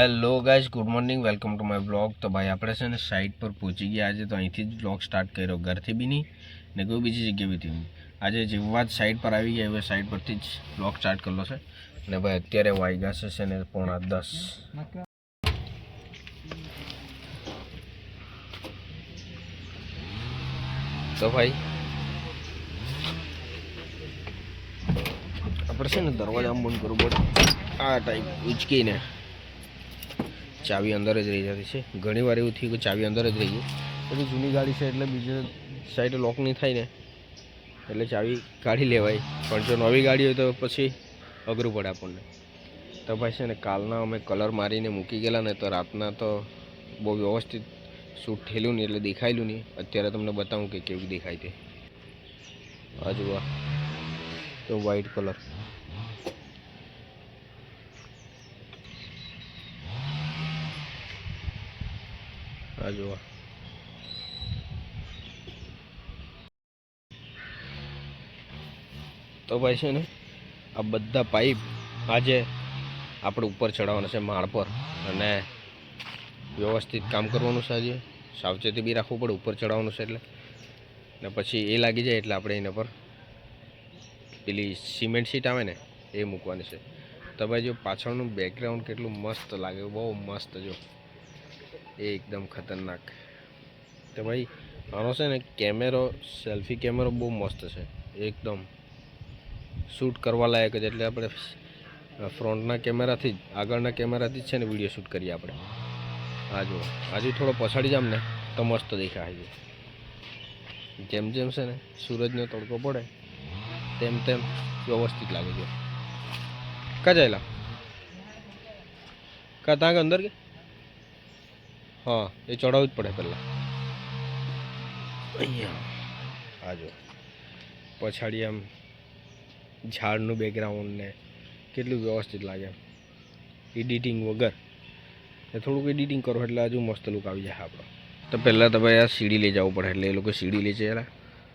Hello guys good morning welcome to my blog તો ભાઈ, આપણે છે ને સાઇટ પર પહોંચી ગયા આજે, તો અહીંથી જ બ્લોગ સ્ટાર્ટ કર્યો, ઘરથી બી નહીં, ને કોઈ બીજી જગ્યાએ બી નહીં. આજે જેવા જ સાઇટ પર આવી ગયા હવે સાઇટ પરથી જ બ્લોગ સ્ટાર્ટ કરેલો છે. ને ભાઈ, અત્યારે વાગ્યા છે છે ને પોણા દસ. તો ભાઈ, આપણે છે ને દરવાજા બંધ કરવું પડે. આ ટાઈપ ઉચકીને. ચાવી અંદર જ રહી જતી છે. ઘણી વાર એવું થયું કે ચાવી અંદર જ રહી ગઈ. પછી જૂની ગાડી છે એટલે બીજે સાઈડ લોક નહીં થાય ને, એટલે ચાવી કાઢી લેવાય. પણ જો નવી ગાડી હોય તો પછી અઘરું પડે આપણને. તો ભાઈ છે ને, કાલના અમે કલર મારીને મૂકી ગયેલા ને, તો રાતના તો બહુ વ્યવસ્થિત શૂટ થયેલું નહીં એટલે દેખાયેલું નહીં. અત્યારે તમને બતાવું કે કેવું દેખાય તે. જુઓ તો વ્હાઈટ કલર જુઓ તો ભાઈ છે ને, આ બધા પાઇપ આજે આપણે ઉપર ચડાવવાના છે માળ પર અને વ્યવસ્થિત કામ કરવાનું છે આજે. સાવચેતી બી રાખવું પડે ઉપર ચડાવવાનું છે એટલે. ને પછી એ લાગી જાય એટલે આપણે એના પર પેલી સિમેન્ટ શીટ આવે ને, એ મૂકવાની છે. તો ભાઈ જો પાછળનું બેકગ્રાઉન્ડ કેટલું મસ્ત લાગે, બહુ મસ્ત જો. એ એકદમ ખતરનાક. તો ભાઈ આનો છે ને કેમેરો, સેલ્ફી કેમેરો બહુ મસ્ત છે. એકદમ શૂટ કરવા લાયક જ. એટલે આપણે ફ્રન્ટના કેમેરાથી જ, આગળના કેમેરાથી જ છે ને વીડિયો શૂટ કરીએ આપણે. આ જુઓ. હજુ થોડો પછાડી જામ ને તો મસ્ત દેખાય છે. જેમ જેમ છે ને સૂરજનો તડકો પડે, તેમ તેમ વ્યવસ્થિત લાગે છે. કા જાયેલા? કા આગળ અંદર કે? હા એ ચડાવવું જ પડે પહેલાં. અહીંયા. આ જો. પછાડી આમ ઝાડનું બેકગ્રાઉન્ડ ને કેટલું વ્યવસ્થિત લાગે એમ. એડિટિંગ વગર. ને થોડુંક એડિટિંગ કરો એટલે હજુ મસ્ત લુક આવી જાય આપણો. તો પહેલાં તો ભાઈ આ સીડી લઈ જવું પડે એટલે એ લોકો સીડી લે છે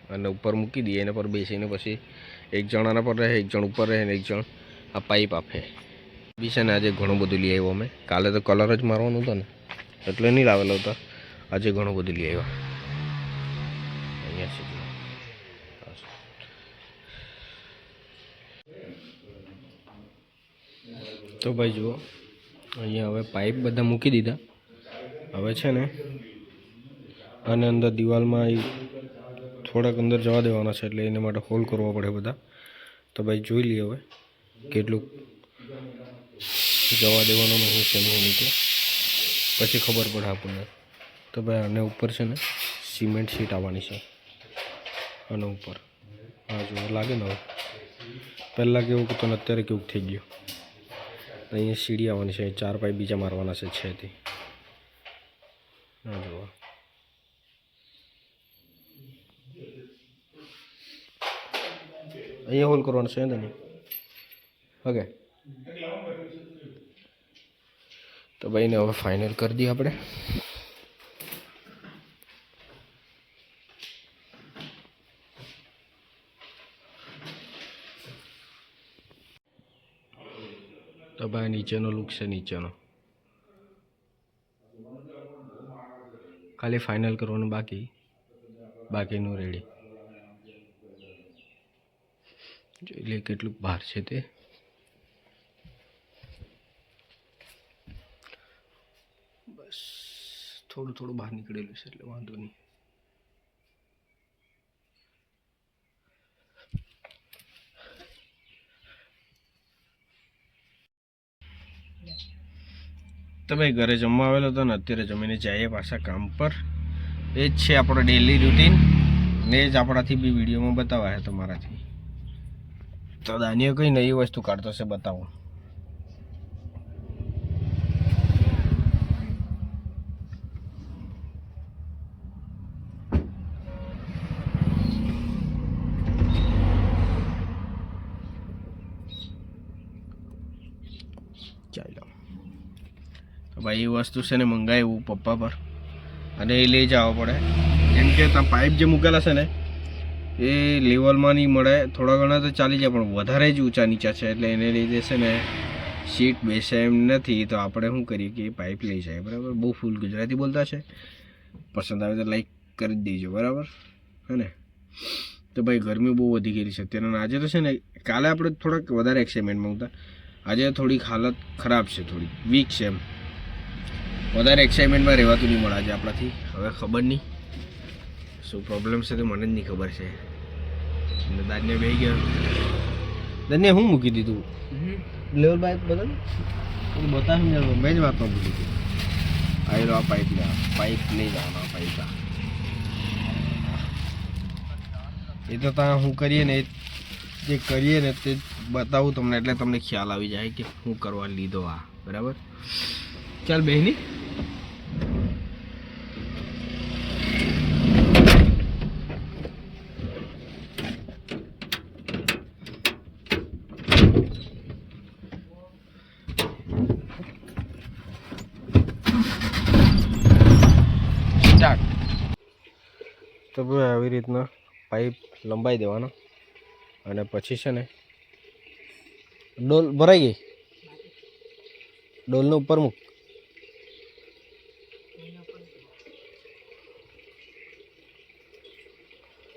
અને ઉપર મૂકી દઈએ એના પર બેસીને પછી એક જણ આના પર રહે એક જણ ઉપર રહે ને એક જણ આ પાઇપ આપે. બી છે ને આજે ઘણું બધું લઈ આવ્યો અમે. કાલે તો કલર જ મારવાનું હતો ને. એટલે નહીં લાવેલો હતો. આજે ઘણું બધું લઈ આવ્યો. અહીંયા છે. તો ભાઈ જુઓ, અહીંયા હવે પાઇપ બધા મૂકી દીધા. હવે છે ને અને અંદર દિવાલમાં એ થોડાક અંદર જવા દેવાના છે એટલે એના માટે હોલ કરવો પડે બધા. તો ભાઈ જોઈ લઈએ હવે, કેટલું જવા દેવાનું હું છે નહીં પછી ખબર પડે આપણને. તો ભાઈ આને ઉપર છે ને સિમેન્ટ શીટ આવવાની છે. આના ઉપર. હા, જો, લાગે ને હવે. પહેલાં કેવું હતું ને અત્યારે કેવું થઈ ગયું. અહીંયા સીડી આવવાની છે, ચાર પાઇપ બીજા મારવાના છે છે તે હા, જો. અહીંયા હોલ કરવાનું છે ને ઓકે. તો ભાઈને હવે ફાઇનલ કરી દઈએ આપણે. તો ભાઈ નીચેનો લુક છે નીચેનો. ખાલી ફાઇનલ કરવાનું બાકી. બાકીનું રેડી જોઈ લે કેટલું બહાર છે તે બસ થોડું થોડું બહાર નીકળેલું છે, એટલે વાંધો નહીં. તમે ઘરે જમવા આવેલો હતો ને અત્યારે જમીને જઈએ પાછા કામ પર. એ જ છે આપણો ડેલી રૂટીન ને જ આપણાથી બી વિડીયોમાં બતાવાય તમારાથી. તો દાનીઓ કઈ નવી વસ્તુ કાઢતો છે બતાવો ચાલો તો ભાઈ એ વસ્તુ છે ને મંગાવ્યું પપ્પા પર. અને એ લઈ જવા પડે. કેમ કે ત્યાં પાઇપ જે મૂકેલા છે ને, એ લેવલમાં નહીં મળે. થોડા ઘણા તો ચાલી જાય, પણ વધારે જ ઊંચા નીચા છે. એટલે એને લીધે છે ને સીટ બેસે એમ નથી. તો આપણે શું કરીએ કે પાઇપ લઈ જાય, બરાબર? બહુ ફૂલ ગુજરાતી બોલતા છે. પસંદ આવે તો લાઈક કરી દેજો, બરાબર? હે તો ભાઈ ગરમી બહુ વધી ગયેલી છે. અત્યારે આજે તો છે ને, કાલે આપણે થોડાક વધારે એક્સાઇટમેન્ટમાં હતા. આજે થોડીક હાલત ખરાબ છે થોડી વીક છે એમ. વધારે એક્સાઇટમેન્ટમાં રહેવાતું નહીં મળે આજે આપણાથી. હવે ખબર નહીં. શું પ્રોબ્લેમ છે તો મને જ નહીં ખબર છે. અને દાન્ય બે ગયો. દાદને હું મૂકી દીધું? લેવલ બાય બદલ બતાવી સમજાવ મેં જ વાતમાં ભૂલી ગયું આવેલો આ પાઇપ લે પાઇપ લઈ જવાનો આ. પાઇપ એ તો ત્યાં હું કરીએ ને જે કરીએ ને તે બતાવું તમને, એટલે તમને ખ્યાલ આવી જાય કે હું કરવા લીધો આ. બરાબર? ચાલ બહેની સ્ટાર્ટ તો ભાઈ આવી રીતના પાઇપ લંબાઈ દેવાનો. અને પછી છે ને ડોલ ભરાઈ ગઈ? ડોલનો ઉપર મૂક.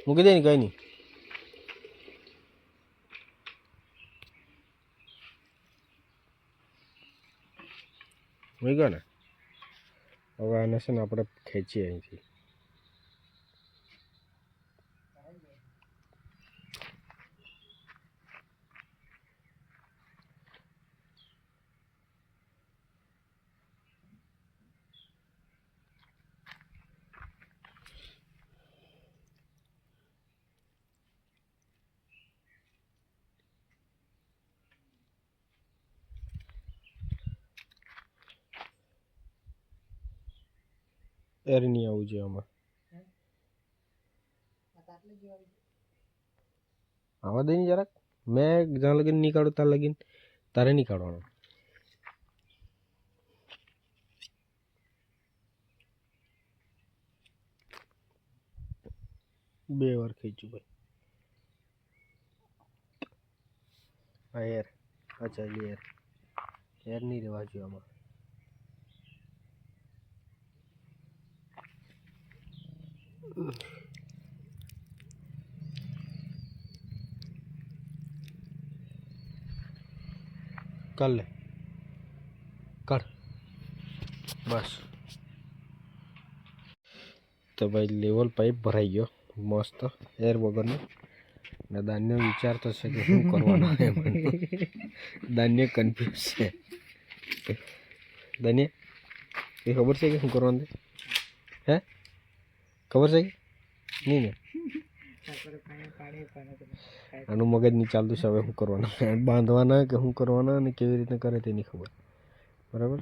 મૂકી દે ને કઈ નહીં. મૂક્યો ને? હવે આને છે ને આપણે ખેંચીએ અહીંથી. એર નહીં આવવું જોઈએ આમાં. આવા દઈ જરાક. મેં જ્યાં લગીન નહીં કાઢું ત્યાં લગીન. તારે નહીં કાઢવાનું બે વાર ખેંચ્યું ભાઈ. આ એર અચ્છા એર એર નહીં રહેવા જોઈએ આમાં. કર લે. કર. બસ. તો ભાઈ લેવલ પાઇપ ભરાઈ ગયો. મસ્ત. એર વગરનો. ને દાન્ય વિચાર તો છે કે શું કરવાનું એમ. દાન્ય કન્ફ્યુઝ છે. દાન્ય એ ખબર છે કે શું કરવાનું હે? ખબર છે? નહીં ને? આનું મગજ નહીં ચાલતું છે, હવે શું કરવાના? બાંધવાના કે શું કરવાના અને કેવી રીતે કરે તેની ખબર. બરાબર?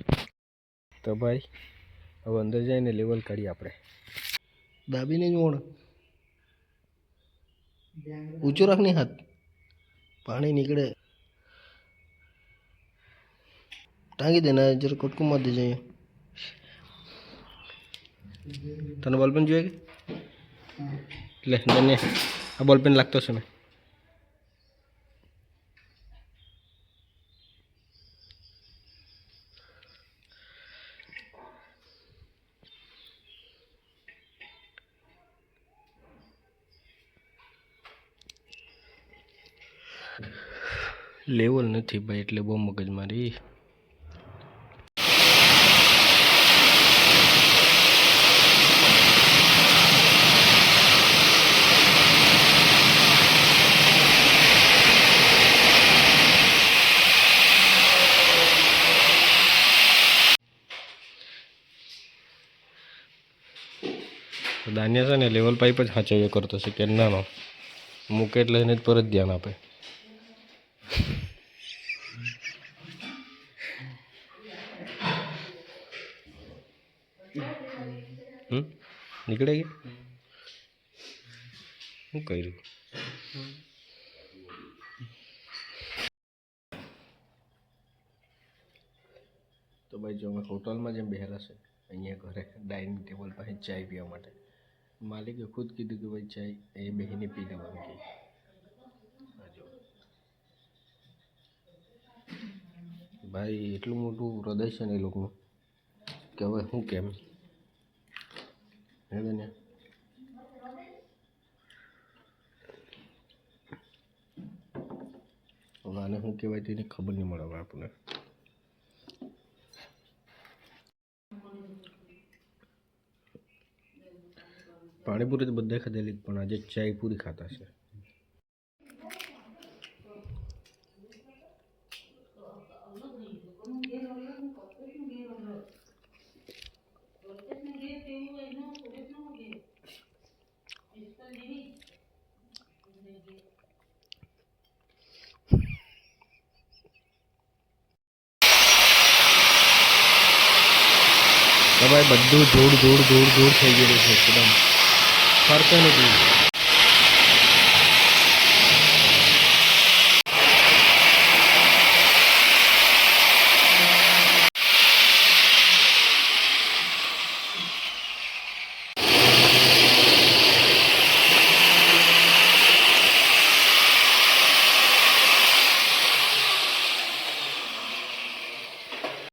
તો ભાઈ, હવે અંદર જઈને લેવલ કાઢીએ આપણે. દાબીને જ ઓણ ઊંચો રાખ નહીં હાથ. પાણી નીકળે. ટાંગી દેના જરા કટકું માર દેજે અહીંયા તને બોલપેન જોઈએ કે લે ધન્ય આ બોલપેન લાગતો છે ને લેવલ નથી ભાઈ એટલે બહુ મગજ દાન્ય છે ને લેવલ પાઇપ જ સાચવ્યો કરતો છે, કે નાનો. એટલે એને જ પર જ ધ્યાન આપે. નીકળે કે શું કર્યું? તો ભાઈ જો અમે હોટલમાં જેમ બેહેલા છે, અહીંયા ઘરે ડાઇનિંગ ટેબલ પાસે ચાય પીવા માટે. માલિકે ખુદ કીધું કે ભાઈ ચાય એ બેહીને પી લેવાનું કે ભાઈ એટલું મોટું હૃદય છે ને એ લોકોનું કે હવે શું કેમ હે ને હવે આને શું કહેવાય તેની ખબર નહીં મળે આપણને પાણીપુરી તો બધા ખાધેલી પણ આજે ચાય પૂરી ખાતા છે. તો ભાઈ બધું ધૂળ ધૂળ ધૂળ ધૂળ થઈ ગયેલું છે, એકદમ. ફરતો નથી